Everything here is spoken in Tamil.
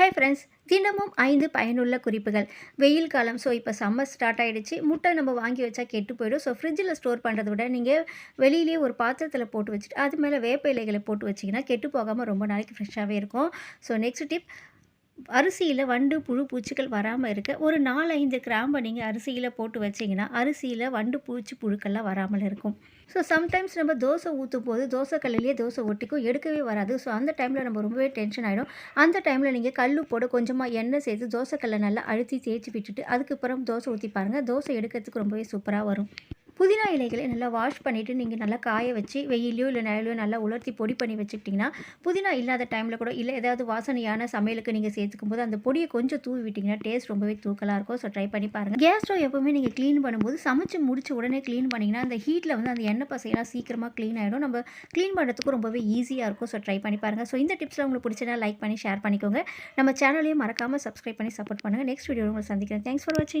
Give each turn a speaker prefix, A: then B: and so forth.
A: ஹாய் ஃப்ரெண்ட்ஸ் தினமும் ஐந்து பயனுள்ள குறிப்புகள். வெயில் காலம் ஸோ இப்போ சம்மர் ஸ்டார்ட் ஆகிடுச்சு முட்டை நம்ம வாங்கி வச்சா கெட்டு போயிடும். ஸோ ஃப்ரிட்ஜில் ஸ்டோர் பண்ணுறத விட நீங்கள் வெளியிலேயே ஒரு பாத்திரத்தில் போட்டு வச்சுட்டு அது மேலே வேப்ப இலைகளை போட்டு வச்சிங்கன்னா கெட்டு போகாமல் ரொம்ப நாளைக்கு ஃப்ரெஷ்ஷாகவே இருக்கும். ஸோ நெக்ஸ்ட் டிப் அரிசியில் வண்டு புழு பூச்சிகள் வராமல் இருக்க ஒரு நாலு ஐந்து கிராம்பை நீங்கள் அரிசியில் போட்டு வச்சிங்கன்னா அரிசியில் வண்டு பூச்சி புழுக்கள்லாம் வராமல் இருக்கும். ஸோ சம்டைம்ஸ் நம்ம தோசை ஊற்றும் போது தோசை கல்லிலேயே தோசை ஒட்டிக்கும் எடுக்கவே வராது. ஸோ அந்த டைமில் நம்ம ரொம்பவே டென்ஷன் ஆகிடும் அந்த டைமில் நீங்கள் கல் போட கொஞ்சமாக எண்ணெய் சேர்த்து தோசைக்கல்லை நல்லா அழுத்தி தேய்ச்சி விட்டுட்டு அதுக்கப்புறம் தோசை ஊற்றி பாருங்கள் தோசை எடுக்கிறதுக்கு ரொம்பவே சூப்பராக வரும். புதினா இலைகளை நல்லா வாஷ் பண்ணிவிட்டு நீங்கள் நல்லா காய வச்சு வெயிலையோ இல்லை நிழலையோ நல்லா உலர்த்தி பொடி பண்ணி வச்சுக்கிட்டிங்கன்னா புதினா இல்லாத டைமில் கூட இல்லை ஏதாவது வாசனையான சமையலுக்கு நீங்கள் சேர்த்துக்கும் போது அந்த பொடியை கொஞ்சம் தூவி விட்டிங்கன்னா டேஸ்ட் ரொம்பவே தூக்கலாக இருக்கும். ஸோ ட்ரை பண்ணி பாருங்கள் கேஸ் ஸ்டவ் எப்போவுமே நீங்கள் க்ளீன் பண்ணும்போது சமைச்சு முடிச்சு உடனே க்ளீன் பண்ணிங்கன்னா அந்த ஹீட்டில் வந்து அந்த எண்ணெய் பசையெல்லாம் சீக்கிரமாக க்ளீன் ஆகிடும் நம்ம க்ளீன் பண்ணுறதுக்கும் ரொம்பவே ஈஸியாக இருக்கும். ஸோ ட்ரை பண்ணி பாருங்கள் ஸோ இந்த டிப்ஸில் உங்களுக்கு பிடிச்சதா லைக் பண்ணி ஷேர் பண்ணிக்கோங்க. நம்ம சேனலையும் மறக்காமல் சப்ஸ்கிரைப் பண்ணி சப்போர்ட் பண்ணுங்கள் நெக்ஸ்ட் வீடியோ உங்களை சந்திக்கிறேன். தேங்க்ஸ் ஃபார் வாட்சிங்